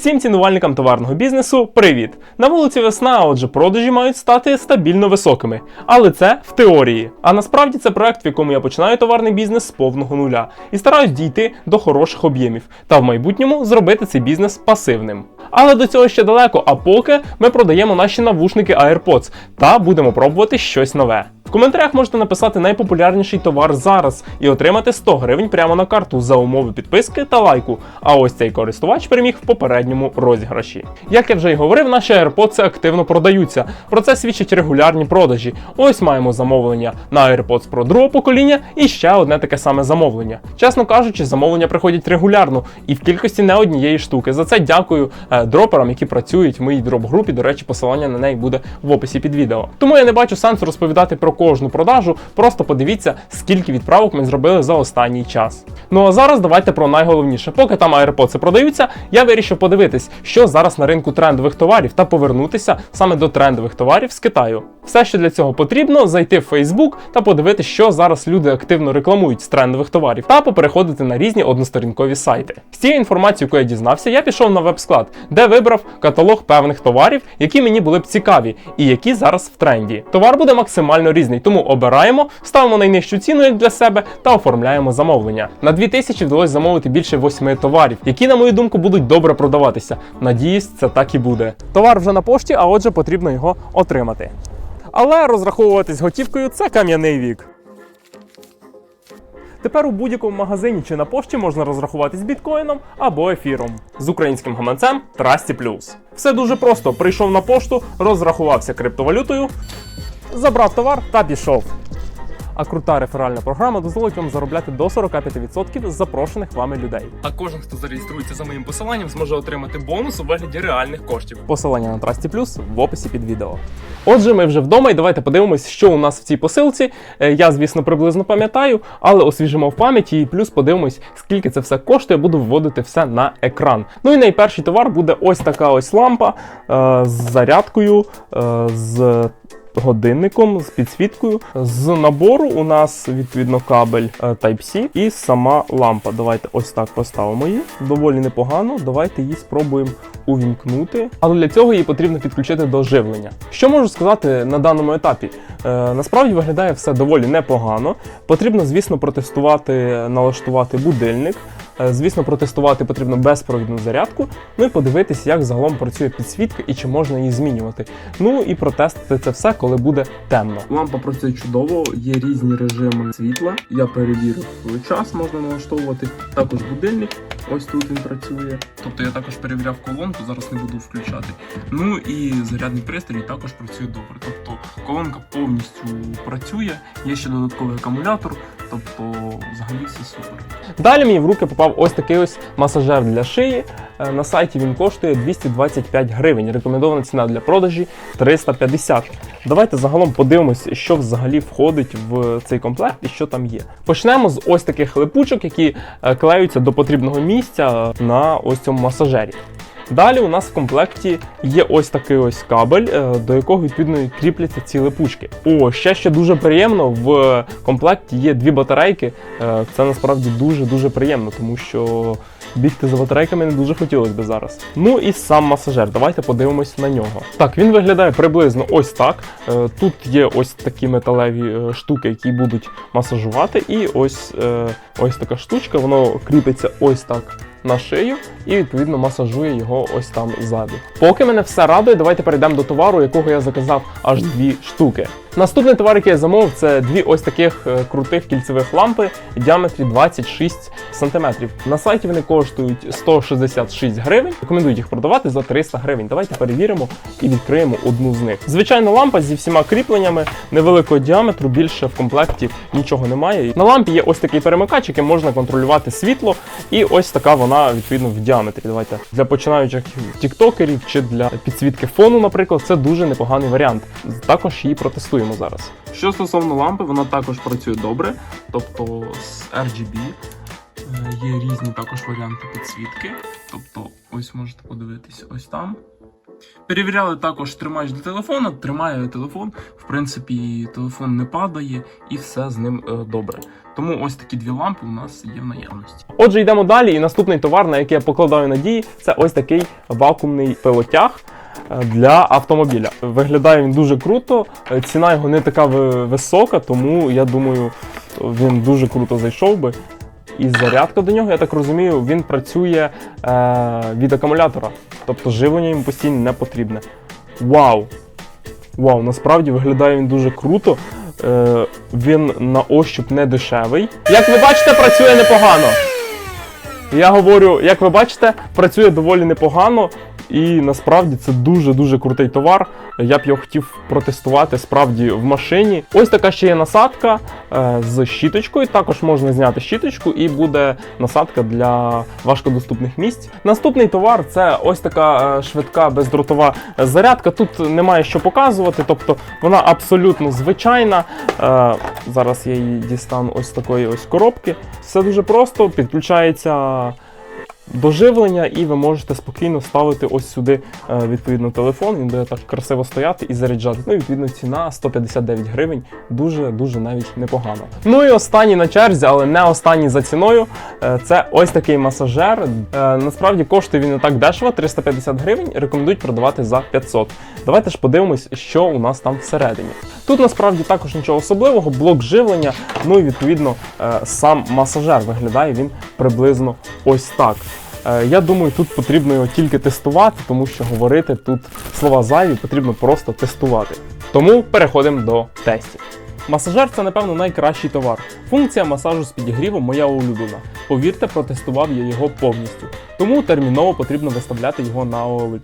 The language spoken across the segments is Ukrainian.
Всім цінувальникам товарного бізнесу привіт! На вулиці весна, отже, продажі мають стати стабільно високими. Але це в теорії. А насправді це проект, в якому я починаю товарний бізнес з повного нуля і стараюсь дійти до хороших об'ємів та в майбутньому зробити цей бізнес пасивним. Але до цього ще далеко, а поки ми продаємо наші навушники AirPods та будемо пробувати щось нове. В коментарях можете написати найпопулярніший товар зараз і отримати 100 гривень прямо на карту за умови підписки та лайку. А ось цей користувач переміг в попередньому розіграші. Як я вже й говорив, наші AirPods активно продаються. Про це свідчать регулярні продажі. Ось маємо замовлення на AirPods Pro другого покоління і ще одне таке саме замовлення. Чесно кажучи, замовлення приходять регулярно і в кількості не однієї штуки. За це дякую е, дроперам, які працюють в моїй дроп-групі. До речі, посилання на неї буде в описі під відео. Тому я не бачу сенсу розповідати про кожну продажу. Просто подивіться, скільки відправок ми зробили за останній час. Ну а зараз давайте про найголовніше. Поки там AirPods продаються, я вирішив подивитись, що зараз на ринку трендових товарів та повернутися саме до трендових товарів з Китаю. Все, що для цього потрібно, зайти в Facebook та подивитися, що зараз люди активно рекламують з трендових товарів, та попереходити на різні односторінкові сайти. З цією інформацією, яку я дізнався, я пішов на веб-склад, де вибрав каталог певних товарів, які мені були б цікаві і які зараз в тренді. Товар буде максимально різний, тому обираємо, ставимо найнижчу ціну як для себе та оформляємо замовлення. На 2000 вдалося замовити більше 8 товарів, які, на мою думку, будуть добре продаватися. Надіюсь, це так і буде. Товар вже на пошті, а отже, потрібно його отримати. Але розраховуватись готівкою це кам'яний вік. Тепер у будь-якому магазині чи на пошті можна розрахуватись біткоїном або ефіром з українським гаманцем Plus. Все дуже просто: прийшов на пошту, розрахувався криптовалютою, забрав товар та пішов. А крута реферальна програма дозволить вам заробляти до 45% з запрошених вами людей. А кожен, хто зареєструється за моїм посиланням, зможе отримати бонус у вигляді реальних коштів. Посилання на Trusty Plus в описі під відео. Отже, ми вже вдома, і давайте подивимось, що у нас в цій посилці. Е, Я, звісно, приблизно пам'ятаю, але освіжимо в пам'яті і плюс подивимось, скільки це все коштує. Буду вводити все на екран. Ну і найперший товар буде ось така ось лампа е, з зарядкою, е, з годинником з підсвіткою. З набору у нас відповідно кабель е, Type-C і сама лампа. Давайте ось так поставимо її. Доволі непогано. Давайте її спробуємо увімкнути. Але для цього її потрібно підключити до живлення. Що можу сказати на даному етапі? Е, насправді виглядає все доволі непогано. Потрібно, звісно, протестувати, налаштувати будильник. Е, Звісно, протестувати потрібно безпровідну зарядку, ну і подивитись, як загалом працює підсвітка і чи можна її змінювати. Ну і протестити це все, коли буде темно. Лампа працює чудово, є різні режими світла. Я перевірив час, можна налаштовувати. Також будильник, ось тут він працює. Тобто я також перевіряв колонку, зараз не буду включати. Ну і зарядний пристрій також працює добре. Тобто колонка повністю працює, є ще додатковий акумулятор, тобто взагалі все супер. Далі мені в руки попав ось такий ось масажер для шиї. Е, На сайті він коштує 225 гривень. Рекомендована ціна для продажі 350. Давайте загалом подивимось, що взагалі входить в цей комплект і що там є. Почнемо з ось таких липучок, які е, клеються до потрібного місця на ось цьому масажері. Далі у нас в комплекті є ось такий ось кабель, е, до якого відповідно кріпляться ці липучки. О, ще ще дуже приємно. В комплекті є дві батарейки. Е, Це насправді дуже дуже приємно, тому що бігти за батарейками не дуже хотілося б зараз. Ну і сам масажер. Давайте подивимось на нього. Так, він виглядає приблизно ось так. Е, Тут є ось такі металеві штуки, які будуть масажувати, і ось, ось така штучка, воно кріпиться ось так на шию і відповідно масажує його ось там ззаду. Поки мене все радує, давайте перейдемо до товару, якого я заказав аж дві штуки. Наступний товар, який я замовив, це дві ось таких е, крутих кільцевих лампи діаметрі 26 см. На сайті вони коштують 166 гривень. Рекомендую їх продавати за 300 гривень. Давайте перевіримо і відкриємо одну з них. Звичайна лампа зі всіма кріпленнями невеликого діаметру, більше в комплекті нічого немає. На лампі є ось такий перемикач, яким можна контролювати світло, і ось така вона відповідно в діаметрі. Давайте для починаючих тіктокерів чи для підсвітки фону, наприклад, це дуже непоганий варіант. Також її протестуємо зараз. Що стосовно лампи, вона також працює добре, тобто з RGB. Е, Є різні також варіанти підсвітки. Тобто, ось можете подивитись ось там. Перевіряли також тримач до телефона, тримає телефон. В принципі, телефон не падає і все з ним е, добре. Тому ось такі дві лампи у нас є в наявності. Отже, йдемо далі. І наступний товар, на який я покладаю надії, це ось такий вакуумний пилотяг для автомобіля. Виглядає він дуже круто. е, Ціна його не така висока, тому я думаю, він дуже круто зайшов би. І зарядка до нього, я так розумію, він працює е, від акумулятора. Тобто живлення йому постійно не потрібне. Вау! Вау, насправді виглядає він дуже круто. Е, він на ощуп не дешевий. Як ви бачите, працює непогано. Я говорю, як ви бачите, працює доволі непогано, і насправді це дуже-дуже крутий товар. Я б його хотів протестувати справді в машині. Ось така ще є насадка е, з щіточкою. Також можна зняти щіточку, і буде насадка для важкодоступних місць. Наступний товар це ось така е, швидка бездротова зарядка. Тут немає що показувати, тобто вона абсолютно звичайна. Е, зараз я її дістану ось такої ось коробки. Все дуже просто, підключається до живлення, і ви можете спокійно ставити ось сюди е, відповідно телефон. Він буде так красиво стояти і заряджати. Ну і відповідно ціна 159 гривень. Дуже дуже навіть непогано. Ну і останній на черзі, але не останній за ціною. е, Це ось такий масажер. Е, Насправді коштує він не так дешево, 350 гривень. Рекомендують продавати за 500. Давайте ж подивимось, що у нас там всередині. Тут насправді також нічого особливого, блок живлення. Ну і відповідно сам масажер виглядає він приблизно ось так. Е, Я думаю, тут потрібно його тільки тестувати, тому що говорити тут слова зайві, потрібно просто тестувати. Тому переходимо до тестів. Масажер це, напевно, найкращий товар. Функція масажу з підігрівом моя улюблена. Повірте, протестував я його повністю. Тому терміново потрібно виставляти його на OLX.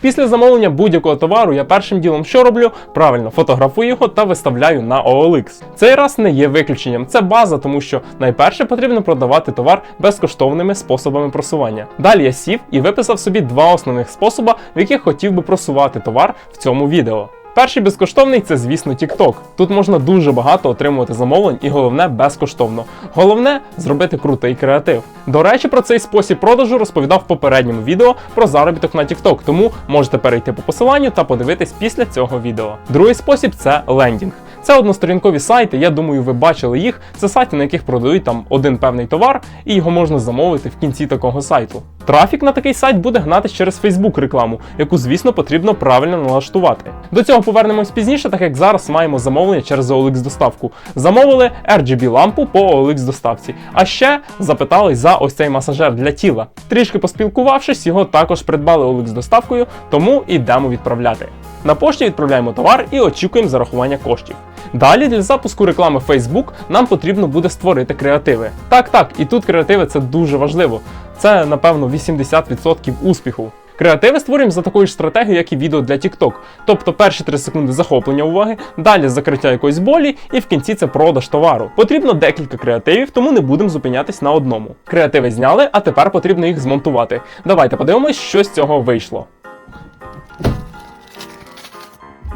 Після замовлення будь-якого товару я першим ділом що роблю? Правильно фотографую його та виставляю на OLX. Цей раз не є виключенням. Це база, тому що найперше потрібно продавати товар безкоштовними способами просування. Далі я сів і виписав собі два основних способи, в яких хотів би просувати товар в цьому відео. Перший безкоштовний це, звісно, TikTok. Тут можна дуже багато отримувати замовлень, і головне безкоштовно. Головне зробити крутий креатив. До речі, про цей спосіб продажу розповідав в попередньому відео про заробіток на TikTok, тому можете перейти по посиланню та подивитись після цього відео. Другий спосіб це лендінг. Це односторінкові сайти, я думаю, ви бачили їх. Це сайти, на яких продають там один певний товар, і його можна замовити в кінці такого сайту. Трафік на такий сайт буде гнатись через Facebook рекламу, яку, звісно, потрібно правильно налаштувати. До цього повернемось пізніше, так як зараз маємо замовлення через OLX доставку. Замовили RGB лампу по OLX доставці. А ще запитались за ось цей масажер для тіла. Трішки поспілкувавшись, його також придбали OLX доставкою, тому ідемо відправляти. На пошті відправляємо товар і очікуємо зарахування коштів. Далі для запуску реклами Facebook нам потрібно буде створити креативи. Так, так, і тут креативи це дуже важливо. Це, напевно, 80% успіху. Креативи створюємо за такою ж стратегією, як і відео для TikTok. Тобто перші 3 секунди захоплення уваги, далі закриття якоїсь болі, і в кінці це продаж товару. Потрібно декілька креативів, тому не будемо зупинятись на одному. Креативи зняли, а тепер потрібно їх змонтувати. Давайте подивимось, що з цього вийшло.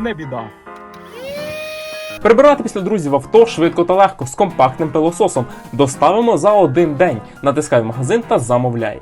Не біда. Прибирати після друзів авто швидко та легко з компактним пилососом. Доставимо за один день. Натискай в магазин та замовляй.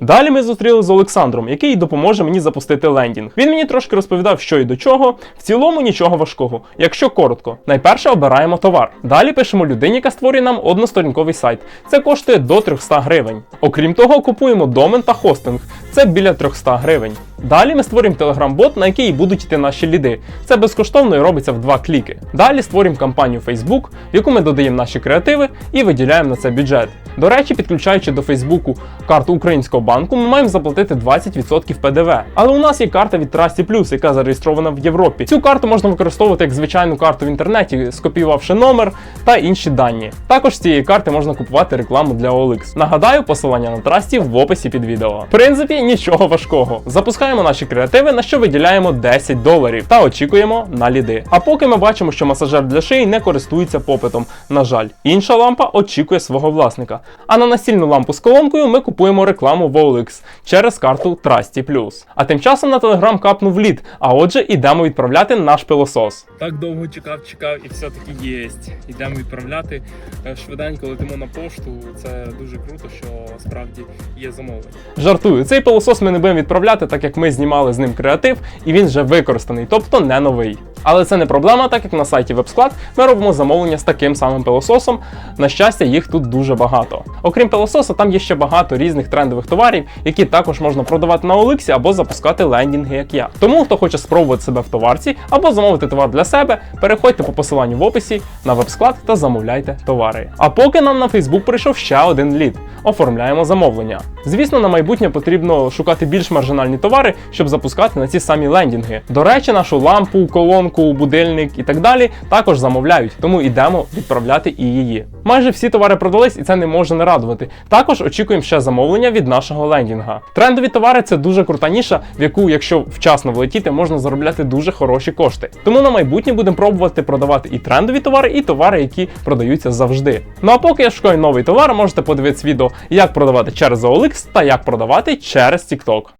Далі ми зустріли з Олександром, який допоможе мені запустити лендінг. Він мені трошки розповідав, що і до чого. В цілому нічого важкого. Якщо коротко, найперше обираємо товар. Далі пишемо людині, яка створює нам односторінковий сайт. Це коштує до 300 гривень. Окрім того, купуємо домен та хостинг. Це біля 300 гривень. Далі ми створюємо телеграм-бот, на який будуть йти наші ліди. Це безкоштовно і робиться в два кліки. Далі створюємо кампанію Facebook, в яку ми додаємо наші креативи і виділяємо на це бюджет. До речі, підключаючи до Фейсбуку карту українського банку, ми маємо заплатити 20% ПДВ. Але у нас є карта від Trusty Plus, яка зареєстрована в Європі. Цю карту можна використовувати як звичайну карту в інтернеті, скопіювавши номер та інші дані. Також з цієї карти можна купувати рекламу для OLX. Нагадаю, посилання на Trusty в описі під відео. В принципі, нічого важкого. Запускаємо наші креативи, на що виділяємо 10 доларів та очікуємо на ліди. А поки ми бачимо, що масажер для шиї не користується попитом. На жаль, інша лампа очікує свого власника. А на настільну лампу з колонкою ми купуємо рекламу в OLX через карту Trusty А тим часом на Telegram капнув лід, а отже, ідемо відправляти наш пилосос. Так довго чекав, чекав, і все-таки є. Йдемо відправляти. Е, Швиденько летимо на пошту. Це дуже круто, що справді є замовлення. Жартую, цей пилосос пилосос ми не будемо відправляти, так як ми знімали з ним креатив, і він вже використаний, тобто не новий. Але це не проблема, так як на сайті WebSclad ми робимо замовлення з таким самим пилососом. На щастя, їх тут дуже багато. Окрім пилососа, там є ще багато різних трендових товарів, які також можна продавати на Оликсі або запускати лендінги, як я. Тому хто хоче спробувати себе в товарці або замовити товар для себе, переходьте по посиланню в описі на веб-склад та замовляйте товари. А поки нам на Facebook прийшов ще один лід. Оформляємо замовлення. Звісно, на майбутнє потрібно шукати більш маржинальні товари, щоб запускати на ці самі лендінги. До речі, нашу лампу, колонку, будильник і так далі також замовляють, тому йдемо відправляти і її. Майже всі товари продались, і це не може не радувати. Також очікуємо ще замовлення від нашого лендінга. Трендові товари це дуже крута ніша, в яку, якщо вчасно влетіти, можна заробляти дуже хороші кошти. Тому на майбутнє будемо пробувати продавати і трендові товари, і товари, які продаються завжди. Ну а поки я шукаю новий товар, можете подивитися відео, як продавати через OLX та як продавати через TikTok.